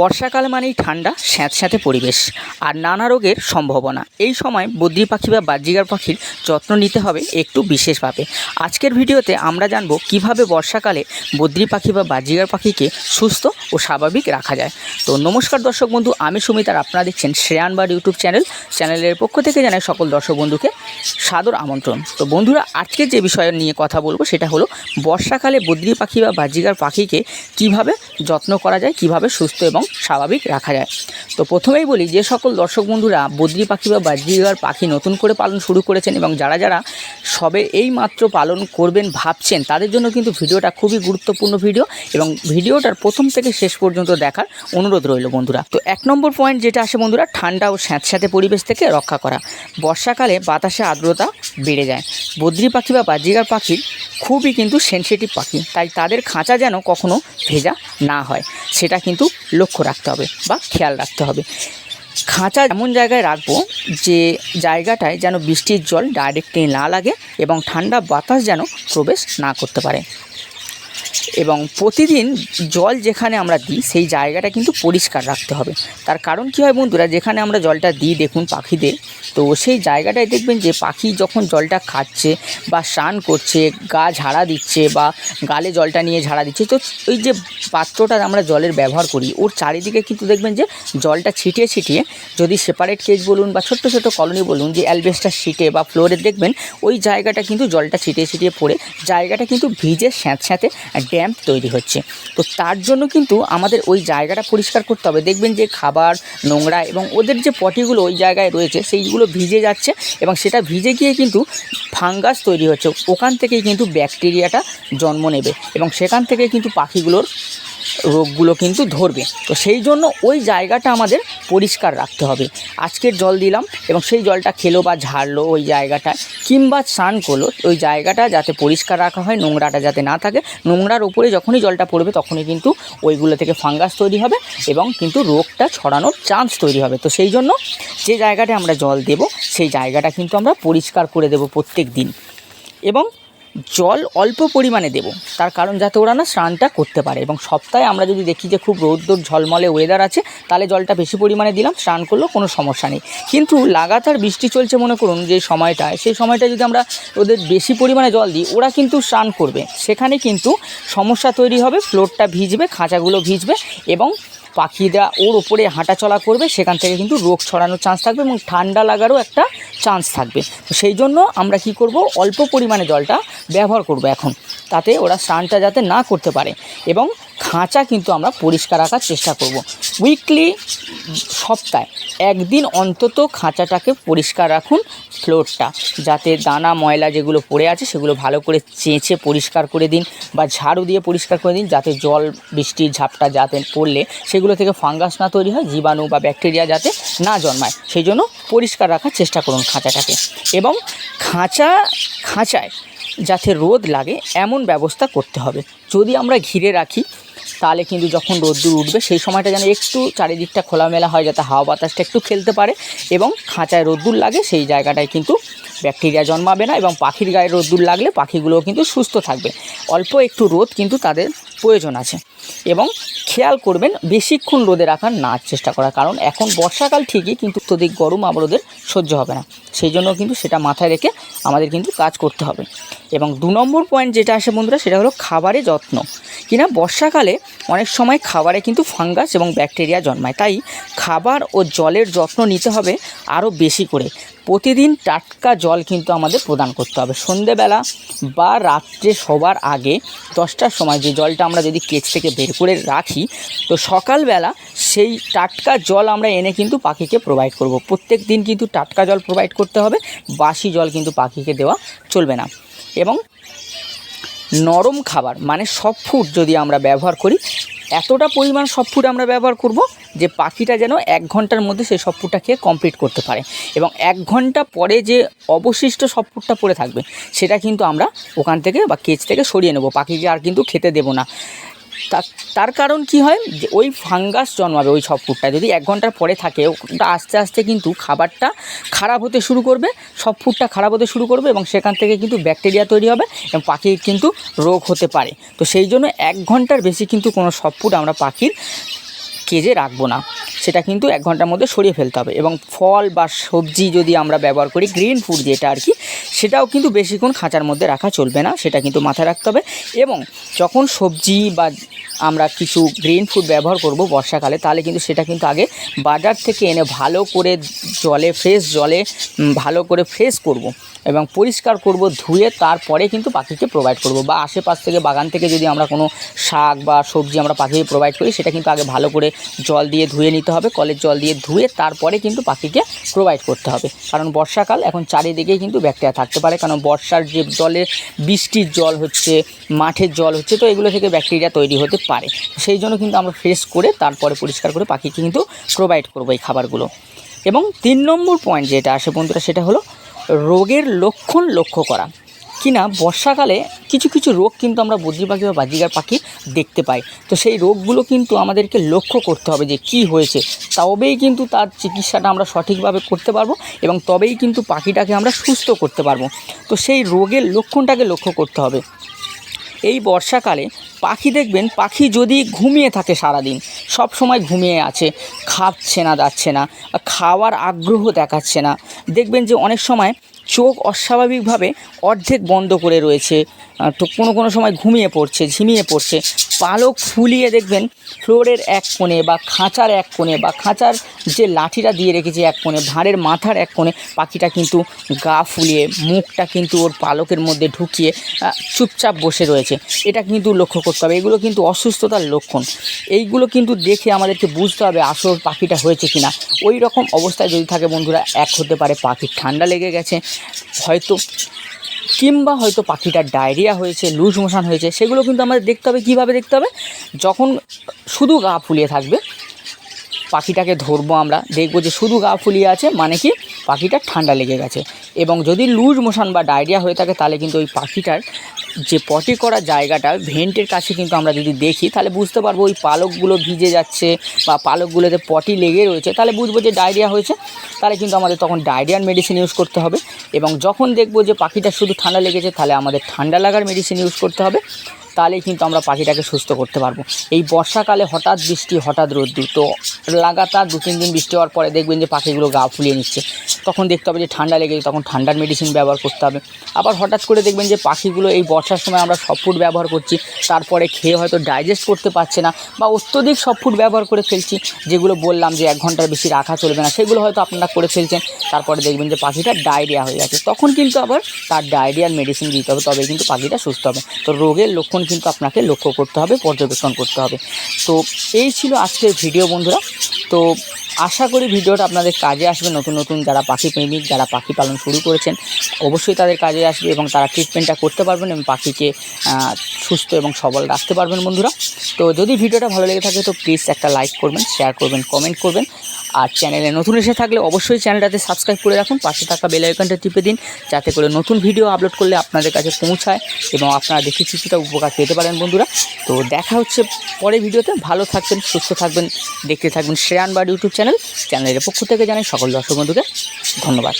বর্ষাকাল মানেই ঠান্ডা, স্যাঁতস্যাঁতে পরিবেশ আর নানা রোগের সম্ভাবনা। এই সময় বদ্রি পাখি বা বাজিগার পাখির যত্ন নিতে হবে একটু বিশেষভাবে। আজকের ভিডিওতে আমরা জানব কীভাবে বর্ষাকালে বদ্রি পাখি বা বাজিগার পাখিকে সুস্থ ও স্বাভাবিক রাখা যায়। তো নমস্কার দর্শক বন্ধু, আমি সুমিত আর আপনারা দেখছেন শ্রেয়ান বার ইউটিউব চ্যানেল। চ্যানেলের পক্ষ থেকে জানাই সকল দর্শক বন্ধুকে সাদর আমন্ত্রণ। তো বন্ধুরা, আজকে যে বিষয় নিয়ে কথা বলব সেটা হলো বর্ষাকালে বদ্রি পাখি বা বাজিগার পাখিকে কীভাবে যত্ন করা যায়, কীভাবে সুস্থ এবং স্বাভাবিক রাখা যায়। তো প্রথমেই বলি, যে সকল দর্শক বন্ধুরা বদ্রি পাখি বা বাজিগার পাখি নতুন করে পালন শুরু করেছেন এবং যারা যারা সবে এই মাত্র পালন করবেন ভাবছেন, তাদের জন্য কিন্তু ভিডিওটা খুবই গুরুত্বপূর্ণ ভিডিও এবং ভিডিওটার প্রথম থেকে শেষ পর্যন্ত দেখার অনুরোধ রইল বন্ধুরা। তো এক নম্বর পয়েন্ট যেটা আসে বন্ধুরা, ঠান্ডা ও স্যাঁতস্যাঁতে পরিবেশ থেকে রক্ষা করা। বর্ষাকালে বাতাসে আর্দ্রতা বেড়ে যায়। বদ্রি পাখি বা বাজিগার পাখির খুবই কিন্তু সেন্সিটিভ পাখি। তাই তাদের খাঁচা যেন কখনো ভেজা না হয়, সেটা কিন্তু লক্ষ্য রাখতে হবে বা খেয়াল রাখতে হবে। খাঁচা এমন জায়গায় রাখব যে জায়গাটায় যেন বৃষ্টির জল ডাইরেক্টলি না লাগে এবং ঠান্ডা বাতাস যেন প্রবেশ না করতে পারে। এবং প্রতিদিন জল যেখানে আমরা দিই, সেই জায়গাটা কিন্তু পরিষ্কার রাখতে হবে। তার কারণ কী হয় বন্ধুরা, যেখানে আমরা জলটা দিই, দেখুন পাখিদের, তো সেই জায়গাটায় দেখবেন যে পাখি যখন জলটা খাচ্ছে বা স্নান করছে, গা ঝাড়া দিচ্ছে বা গালে জলটা নিয়ে ঝাড়া দিচ্ছে, তো ওই যে পাত্রটা আমরা জলের ব্যবহার করি, ওর চারিদিকে কিন্তু দেখবেন যে জলটা ছিটিয়ে ছিটিয়ে যদি সেপারেট কেজ বলুন বা ছোট্ট ছোট্ট কলোনি বলুন, যে অ্যালবেস্টার শিটে বা ফ্লোরে দেখবেন, ওই জায়গাটা কিন্তু জলটা ছিটিয়ে ছিটিয়ে পড়ে, জায়গাটা কিন্তু ভিজে স্যাঁতস্যাঁতে ড্যাম্প তৈরি হচ্ছে। তো তার জন্য কিন্তু আমাদের ওই জায়গাটা পরিষ্কার করতে হবে। দেখবেন যে খাবার, নোংরা এবং ওদের যে পটিগুলো ওই জায়গায় রয়েছে, সেইগুলো ভিজে যাচ্ছে এবং সেটা ভিজে গিয়ে কিন্তু ফাঙ্গাস তৈরি হচ্ছে। ওখান থেকেই কিন্তু ব্যাকটেরিয়াটা জন্ম নেবে এবং সেখান থেকে কিন্তু পাখিগুলোর রোগগুলো কিন্তু ধরবে। তো সেই জন্য ওই জায়গাটা আমাদের পরিষ্কার রাখতে হবে। আজকের জল দিলাম এবং সেই জলটা খেলো বা ঝাড়লো ওই জায়গাটা কিংবা স্নান করল, ওই জায়গাটা যাতে পরিষ্কার রাখা হয়, নোংরাটা যাতে না থাকে। নোংরার উপরে যখনই জলটা পড়বে তখনই কিন্তু ওইগুলো থেকে ফাঙ্গাস তৈরি হবে এবং কিন্তু রোগটা ছড়ানোর চান্স তৈরি হবে। তো সেই জন্য যে জায়গাটা আমরা জল দেব, সেই জায়গাটা কিন্তু আমরা পরিষ্কার করে দেব প্রত্যেক দিন এবং জল অল্প পরিমাণে দেব। তার কারণ যাতে ওরা না স্নানটা করতে পারে। এবং সপ্তাহে আমরা যদি দেখি যে খুব রৌদ্র ঝলমলে ওয়েদার আছে, তাহলে জলটা বেশি পরিমাণে দিলাম, স্নান করলেও কোনো সমস্যা নেই। কিন্তু লাগাতার বৃষ্টি চলছে মনে করুন যে সময়টায়, সেই সময়টা যদি আমরা ওদের বেশি পরিমাণে জল দিই, ওরা কিন্তু স্নান করবে। সেখানে কিন্তু সমস্যা তৈরি হবে ফ্লোরটা ভিজবে, খাঁচাগুলো ভিজবে এবং পাখিরা ওর ওপরে হাঁটাচলা করবে, সেখান থেকে কিন্তু রোগ ছড়ানোর চান্স থাকবে এবং ঠান্ডা লাগারও একটা চান্স থাকবে। সেই জন্য আমরা কি করব, অল্প পরিমাণে জলটা ব্যবহার করব এখন। তাতে ওরা স্নানটা যাতে না করতে পারে। এবং খাঁচা কিন্তু আমরা পরিষ্কার রাখার চেষ্টা করব। উইকলি সপ্তাহে একদিন অন্তত খাঁচাটাকে পরিষ্কার রাখুন ফ্লোরটা যাতে দানা, ময়লা যেগুলো পড়ে আছে সেগুলো ভালো করে চেঁচে পরিষ্কার করে দিন বা ঝাড়ু দিয়ে পরিষ্কার করে দিন যাতে জল, বৃষ্টির ঝাপটা যাতে পড়লে সেগুলো থেকে ফাঙ্গাস না তৈরি হয়, জীবাণু বা ব্যাকটেরিয়া যাতে না জন্মায়। সেই জন্য পরিষ্কার রাখার চেষ্টা করুন খাঁচাটাকে। এবং খাঁচা, খাঁচায় যাতে রোদ লাগে এমন ব্যবস্থা করতে হবে। যদি আমরা ঘিরে রাখি তাহলে কিন্তু যখন রোদ্দুর উঠবে, সেই সময়টা যেন একটু চারিদিকটা খোলামেলা হয়, যাতে হাওয়া বাতাসটা একটু খেলতে পারে এবং খাঁচায় রোদ্দুর লাগে, সেই জায়গাটায় কিন্তু ব্যাকটেরিয়া জন্মাবে না এবং পাখির গায়ে রোদ্দুর লাগলে পাখিগুলোও কিন্তু সুস্থ থাকবে। অল্প একটু রোদ কিন্তু তাদের প্রয়োজন আছে। এবং খেয়াল করবেন বেশিক্ষণ রোদে রাখার না চেষ্টা করা কারণ এখন বর্ষাকাল ঠিকই, কিন্তু অত্যধিক গরম আবার ওদের সহ্য হবে না। সেই জন্য কিন্তু সেটা মাথায় রেখে আমাদের কিন্তু কাজ করতে হবে। এবং দু নম্বর পয়েন্ট যেটা আসে বন্ধুরা, সেটা হলো খাবারে যত্ন। কিনা বর্ষাকালে অনেক সময় খাবারে কিন্তু ফাঙ্গাস এবং ব্যাকটেরিয়া জন্মায়, তাই খাবার ও জলের যত্ন নিতে হবে আরও বেশি করে। প্রতিদিন টাটকা জল কিন্তু আমাদের প্রদান করতে হবে। সন্ধেবেলা বা রাত্রে সবার আগে দশটার সময় যে জলটা আমরা যদি কেচ থেকে বের করে রাখি, তো সকালবেলা সেই টাটকা জল আমরা এনে কিন্তু পাখিকে প্রোভাইড করব। প্রত্যেক দিন কিন্তু টাটকা জল প্রোভাইড করতে হবে, বাসি জল কিন্তু পাখিকে দেওয়া চলবে না। এবং নরম খাবার মানে সব ফুড যদি আমরা ব্যবহার করি এতটা পরিমাণ সব ফুড আমরা ব্যবহার করব যে পাখিটা যেন এক ঘণ্টার মধ্যে সেই সব ফুডটা খেয়ে কমপ্লিট করতে পারে। এবং এক ঘণ্টা পরে যে অবশিষ্ট সব ফুডটা পড়ে থাকবে, সেটা কিন্তু আমরা ওখান থেকে বা কেচ থেকে সরিয়ে নেব। পাখিকে আর কিন্তু খেতে দেবো না। তার তার কারণ কি হয়? যে ওই ফাঙ্গাস জন্মাবে ওই সব ফুডটা যদি এক ঘণ্টার পরে থাকে, ওটা আস্তে আস্তে কিন্তু খাবারটা খারাপ হতে শুরু করবে, সব ফুডটা খারাপ হতে শুরু করবে এবং সেখান থেকে কিন্তু ব্যাকটেরিয়া তৈরি হবে এবং পাখির কিন্তু রোগ হতে পারে। তো সেই জন্য এক ঘণ্টার বেশি কিন্তু কোনো সব ফুড আমরা পাখির কেজে রাখব না। সেটা কিন্তু এক ঘণ্টার মধ্যে সরিয়ে ফেলতে হবে এবং ফল বা সবজি যদি আমরা ব্যবহার করি গ্রিন ফুড যেটা আর কি, সেটাও কিন্তু বেশিক্ষণ খাঁচার মধ্যে রাখা চলবে না, সেটা কিন্তু মাথায় রাখতে হবে এবং যখন সবজি বা আমরা কিছু গ্রিন ফুড ব্যবহার করব বর্ষাকালে, তাহলে কিন্তু সেটা কিন্তু আগে বাজার থেকে এনে ভালো করে জলে ফ্রেশ জলে ভালো করে ফ্রেশ করব। এবং পরিষ্কার করব, ধুয়ে তারপরে কিন্তু পাখিকে প্রোভাইড করব। বা আশেপাশ থেকে, বাগান থেকে যদি আমরা কোনো শাক বা সবজি আমরা পাখিকে প্রোভাইড করি, সেটা কিন্তু আগে ভালো করে জল দিয়ে ধুয়ে নিতে হবে, কলের জল দিয়ে ধুয়ে তারপরে কিন্তু পাখিকে প্রোভাইড করতে হবে। কারণ বর্ষাকাল, এখন চারিদিকেই কিন্তু ব্যাকটেরিয়া থাকতে পারে। কারণ বর্ষার যে জলে বৃষ্টির জল হচ্ছে, মাঠের জল হচ্ছে, তো এগুলো থেকে ব্যাকটেরিয়া তৈরি হতে পারে। সেই জন্য কিন্তু আমরা ফ্রেশ করে তারপরে পরিষ্কার করে পাখিকে কিন্তু প্রোভাইড করব এই খাবারগুলো। এবং তিন নম্বর পয়েন্ট যেটা আসে বন্ধুরা, সেটা হলো রোগের লক্ষণ লক্ষ্য করা। কিনা বর্ষাকালে কিছু কিছু রোগ কিন্তু আমরা বদ্রি পাখি বা বাজিগার পাখি দেখতে পাই। তো সেই রোগগুলো কিন্তু আমাদেরকে লক্ষ্য করতে হবে যে কি হয়েছে। তবেই কিন্তু তার চিকিৎসাটা আমরা সঠিকভাবে করতে পারব এবং তবেই কিন্তু পাখিটাকে আমরা সুস্থ করতে পারব। তো সেই রোগের লক্ষণটাকে লক্ষ্য করতে হবে। এই বর্ষাকালে পাখি দেখবেন, পাখি যদি ঘুমিয়ে থাকে সারাদিন সব সময় ঘুমিয়ে আছে, খাচ্ছে না, যাচ্ছে না খাওয়ার আগ্রহ দেখাচ্ছে না। দেখবেন যে অনেক সময় চোখ অস্বাভাবিকভাবে অর্ধেক বন্ধ করে রয়েছে। তো কোনো কোনো সময় ঘুমিয়ে পড়ছে, ঝিমিয়ে পড়ছে। পালক ফুলিয়ে দেখবেন ফ্লোরের এক কোণে বা খাঁচার এক কোণে বা খাঁচার যে লাঠিটা দিয়ে রেখেছে এক কোণে ভাঁড়ের মাথার এক কোণে পাখিটা কিন্তু গা ফুলিয়ে, মুখটা কিন্তু ওর পালকের মধ্যে ঢুকিয়ে চুপচাপ বসে রয়েছে। এটা কিন্তু লক্ষ্য করতে হবে। এগুলো কিন্তু অসুস্থতার লক্ষণ। এইগুলো কিন্তু দেখে আমাদেরকে বুঝতে হবে আসল পাখিটা হয়েছে কিনা। ওই রকম অবস্থায় যদি থাকে বন্ধুরা, এক হতে পারে পাখির ঠান্ডা লেগে গেছে হয়তো কিংবা হয়তো পাখিটার ডায়রিয়া হয়েছে, লুজ মোশন হয়েছে, সেগুলো কিন্তু আমাদের দেখতে হবে, কীভাবে দেখতে হবে? যখন শুধু গা ফুলিয়ে থাকবে, পাখিটাকে ধরবো আমরা, দেখব যে শুধু গা ফুলিয়ে আছে মানে কি পাখিটার ঠান্ডা লেগে গেছে। এবং যদি লুজ মোশন বা ডায়রিয়া হয়ে থাকে, তাহলে কিন্তু ওই পাখিটার যে পটি করা জায়গাটা, ভেন্টের কাছে কিন্তু আমরা যদি দেখি, তাহলে বুঝতে পারব ওই পালকগুলো ভিজে যাচ্ছে বা পালকগুলোতে পটি লেগে রয়েছে। তাহলে বুঝব যে ডায়রিয়া হয়েছে, তাহলে কিন্তু আমাদের তখন ডায়রিয়ার মেডিসিন ইউজ করতে হবে। এবং যখন দেখব যে পাখিটা শুধু ঠান্ডা লেগেছে, তাহলে আমাদের ঠান্ডা লাগার মেডিসিন ইউজ করতে হবে। তাহলেই কিন্তু আমরা পাখিটাকে সুস্থ করতে পারব। এই বর্ষাকালে হঠাৎ বৃষ্টি, হঠাৎ রোদ্দুর, তো লাগাতার দু তিন দিন বৃষ্টি হওয়ার পরে দেখবেন যে পাখিগুলো গা ফুলিয়ে নিচ্ছে। তখন দেখতে হবে যে ঠান্ডা লেগেছে তখন ঠান্ডার মেডিসিন ব্যবহার করতে হবে। আবার হঠাৎ করে দেখবেন যে পাখিগুলো এই বর্ষার সময় আমরা সব ফুড ব্যবহার করছি, তারপরে খেয়ে হয়তো ডাইজেস্ট করতে পারছে না বা অত্যধিক সব ফুড ব্যবহার করে ফেলছি, যেগুলো বললাম যে এক ঘণ্টার বেশি রাখা চলবে না, সেগুলো হয়তো আপনারা করে ফেলছেন, তারপরে দেখবেন যে পাখিটার ডায়রিয়া হয়ে গেছে। তখন কিন্তু আবার তার ডায়রিয়ার মেডিসিন দিতে হবে তবে কিন্তু পাখিটা সুস্থ হবে। তো রোগের লক্ষণ কিন্তু আপনাকে লক্ষ্য করতে হবে, পর্যবেক্ষণ করতে হবে। তো এই ছিল আজকের ভিডিও বন্ধুরা। তো আশা করি ভিডিওটা আপনাদের কাজে আসবে, নতুন নতুন যারা পাখি প্রেমিক, যারা পাখি পালন শুরু করেছেন, অবশ্যই তাদের কাজে আসবে এবং তারা ট্রিটমেন্টটা করতে পারবেন এবং পাখিকে সুস্থ এবং সবল রাখতে পারবেন বন্ধুরা। তো যদি ভিডিওটা ভালো লেগে থাকে, তো প্লিজ একটা লাইক করবেন শেয়ার করবেন কমেন্ট করবেন। আর চ্যানেলে নতুন এসে থাকলে অবশ্যই চ্যানেলটাতে সাবস্ক্রাইব করে রাখুন, পাশে থাকা বেল আইকনটা টিপে দিন, যাতে করে নতুন ভিডিও আপলোড করলে আপনাদের কাছে পৌঁছায় এবং আপনারা দেখে কিছুটা উপকার পেতে পারেন বন্ধুরা। তো দেখা হচ্ছে পরে ভিডিওতে, ভালো থাকবেন, সুস্থ থাকবেন, দেখতে থাকবেন শ্রেয়ান বাড়ি ইউটিউব চ্যানেল চ্যানেলের পক্ষ থেকে জানাই সকল দর্শক বন্ধুকে ধন্যবাদ।